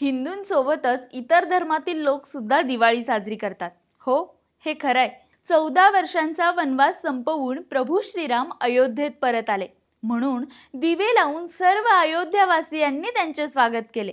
हिंदूंसोबतच इतर धर्मातील लोक सुद्धा दिवाळी साजरी करतात. हो हे खरंय. चौदा वर्षांचा वनवास संपवून प्रभू श्रीराम अयोध्येत परत आले. म्हणून दिवे लावून सर्व अयोध्यावासियांनी त्यांचे स्वागत केले.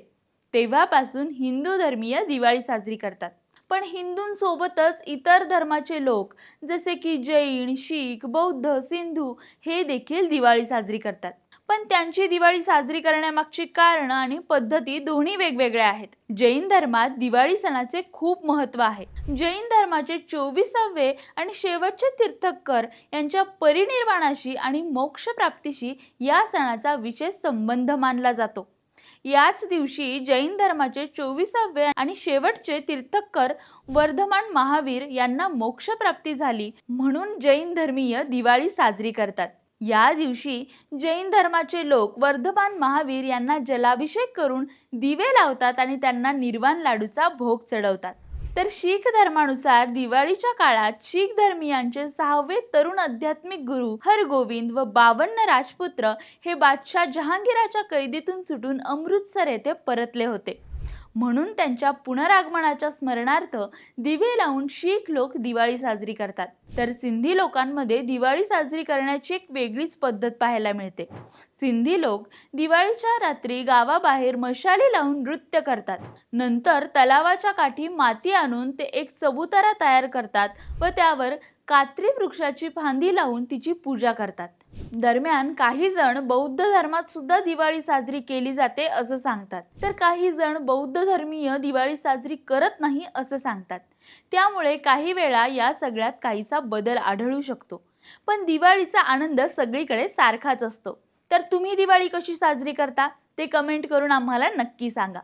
तेव्हापासून हिंदू धर्मीय दिवाळी साजरी करतात. पण हिंदूंसोबतच इतर धर्माचे लोक जसे की जैन शीख बौद्ध सिंधू हे देखील दिवाळी साजरी करतात. पण त्यांची दिवाळी साजरी करण्यामागची कारण आणि पद्धती दोन्ही वेगवेगळ्या आहेत. जैन धर्मात दिवाळी सणाचे खूप महत्त्व आहे. जैन धर्माचे चोवीसावे आणि शेवटचे तीर्थकर यांच्या परिनिर्वाणाशी आणि मोक्षप्राप्तीशी या सणाचा विशेष संबंध मानला जातो. याच दिवशी जैन धर्माचे चोवीसावे आणि शेवटचे तीर्थकर वर्धमान महावीर यांना मोक्षप्राप्ती झाली म्हणून जैन धर्मीय दिवाळी साजरी करतात. या दिवशी जैन धर्माचे लोक वर्धमान महावीर यांना जलाभिषेक करून दिवे लावतात आणि त्यांना निर्वाण लाडूचा भोग चढवतात. तर शीख धर्मानुसार दिवाळीच्या काळात शीख धर्मियांचे सहावे तरुण आध्यात्मिक गुरु हरगोविंद व बावन्न राजपुत्र हे बादशाह जहांगीराच्या कैदीतून सुटून अमृतसर येथे परतले होते. म्हणून त्यांच्या पुनरागमनाच्या स्मरणार्थ दिवे लावून शीख लोक दिवाळी साजरी करतात. तर सिंधी लोकांमध्ये दिवाळी साजरी करण्याची एक वेगळीच पद्धत पाहायला मिळते. सिंधी लोक दिवाळीच्या रात्री गावाबाहेर मशाली लावून नृत्य करतात. नंतर तलावाच्या काठी माती आणून ते एक चबुतारा तयार करतात व त्यावर कात्री वृक्षाची फांदी लावून तिची पूजा करतात. दरम्यान काही जण बौद्ध धर्मात सुद्धा दिवाळी साजरी केली जाते असं सांगतात. तर काही जण बौद्ध धर्मीय दिवाळी साजरी करत नाही असं सांगतात. त्यामुळे काही वेळा या सगळ्यात काहीसा बदल आढळू शकतो. पण दिवाळीचा आनंद सगळीकडे सारखाच असतो. तर तुम्ही दिवाळी कशी साजरी करता? ते कमेंट करून आम्हाला नक्की सांगा.